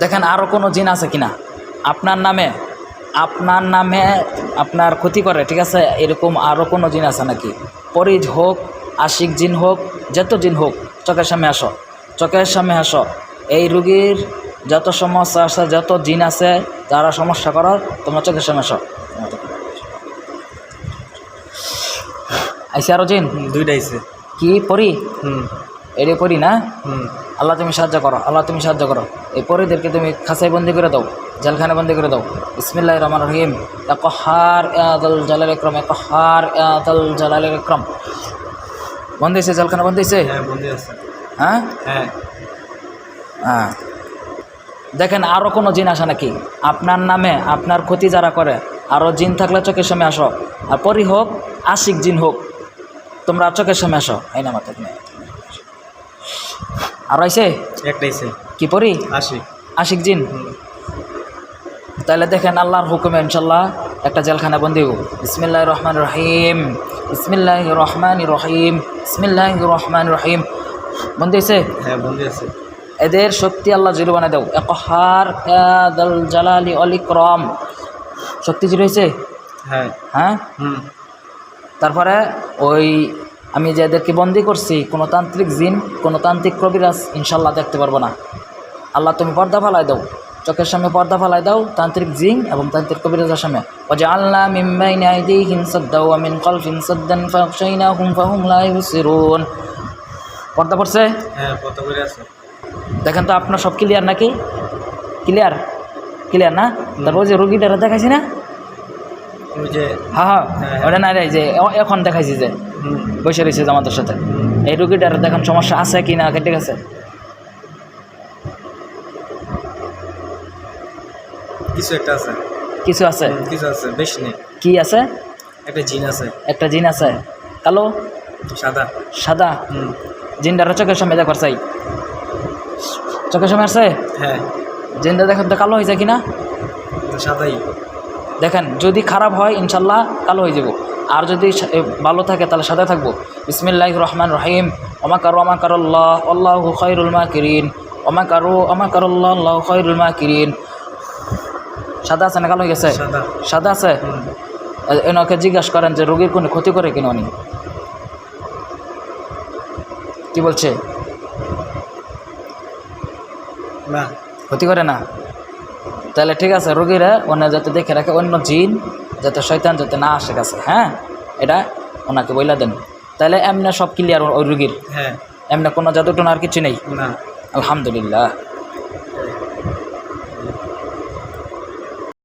দেখেন আরও কোনো জিন আছে কিনা? আপনার নামে আপনার নামে আপনার ক্ষতি করে ঠিক আছে? এরকম আরও কোনো জিন আছে নাকি? পরিজ হোক আশিক জিন হোক যত জিন হোক চোখের সামনে আসো চোখের সামনে আসো। এই রুগীর যত সমস্যা আছে যত জিন আছে যারা সমস্যা করো তোমার চোখের সামনে আসো। আইসি আরও জিন? দুইটা আইছে কি? পরি? হুম। এরে পরি না? হুম। আল্লাহ তুমি সাহায্য করো আল্লাহ তুমি সাহায্য করো। এই পরিদেরকে তুমি খাসাই বন্দি করে দাও জেলখানে বন্দি করে দাও। ইসমিল্লাহ রহমান রহিম। কহার ইয়াদল জালাল ইকরম কহার ইয়াদল জালাল ইকরম। বন্দি হয়েছে জেলখানে বন্দি হয়েছে হ্যাঁ আছে। হ্যাঁ? হ্যাঁ। দেখেন আরও কোনো জিন আসে নাকি? আপনার নামে আপনার ক্ষতি যারা করে আরও জিন থাকলে চোখের সামনে আসো। আর পরি হোক আশিক জিন হোক তোমরা চোখের সামনে আসো। এই না মাথা আর আইসে একটা আইছে। কি পড়ি আসি আশিক জিন? তাহলে দেখেন আল্লাহর হুকুমে ইনশাল্লাহ একটা জেলখানা বন্দি ইসমিল্লাহ রহমান রহিম। ইসমিল্লাহ রহমান রহিম। ইসমিল্লাহ রহমান রহিম। বন্দি হয়েছে হ্যাঁ বন্ধু আছে। এদের শক্তি আল্লাহ জিরো বানায় দেও একহার দল জালালি অলিক্রম শক্তি জিরো হয়েছে হ্যাঁ। হ্যাঁ? তারপরে ওই আমি যে এদেরকে বন্দি করছি কোনো তান্ত্রিক জিন কোনো তান্ত্রিক কবিরাজ ইনশাল্লাহ দেখতে পারব না। আল্লাহ তুমি পর্দা ফালাই দাও। চোখের সামনে পর্দা ফালাই দাও তান্ত্রিক জিন এবং তান্ত্রিক কবিরাজের সামনে। ও যে আল্লাহ মিম্বাইন আইদিহিম সাদ্দাও আমিন কলফিন সাদ্দান ফাকশাইনা হুম ফাহুম লা ইউসিরুন পর্দা পড়ছে? হ্যাঁ কত করে আছে। দেখেন তো আপনার সব ক্লিয়ার নাকি? ক্লিয়ার ক্লিয়ার না? তারপর যে রুগীটারা দেখাইছি না? যে হ্যাঁ হ্যাঁ। ওটা যে এখন দেখাইছি যে বসে রয়েছে জামাতের সাথে। এই রুগীটার দেখেন সমস্যা আছে কি না ঠিক আছে? কিছু একটা আছে। কিছু আছে? কিছু আছে বেশি নেই। কি আছে? একটা জিন আছে। একটা জিন আছে। কালো? সাদা। সাদা? হুম। জিনটার চোখের সামনে দেখার চাই। চোখের সামনে আছে? হ্যাঁ। জিনটা দেখেন তো কালো হয়েছে কিনা সাদাই। দেখেন যদি খারাপ হয় ইনশাল্লাহ কালো হয়ে যাব। আর যদি ভালো থাকে তাহলে সাথে থাকব। বিসমিল্লাহ রহমান রহিম। অমা কারও অমা কারল্লাহ আল্লাহ খৈরুল মা কিরিন অমা কারও অমা কারল্লাহ আল্লাহ খৈরুল মা কিরিন সাদা আছে না কালো হয়ে গেছে? সাদা। সাদা আছে? এনাকে জিজ্ঞাসা করেন যে রোগীর কোনো ক্ষতি করে কিনা উনি? কি বলছে? না। ক্ষতি করে না? তাহলে ঠিক আছে রুগীরা অন্য যাতে দেখে রাখে অন্য জিন যাতে শৈতান যাতে না আসে কাছে হ্যাঁ? এটা ওনাকে বইলা দেন। তাহলে এমনি সব ক্লিয়ার ওই রুগীর? হ্যাঁ। এমনি কোনো জাদুটন আর কিছু নেই? না। আলহামদুলিল্লাহ।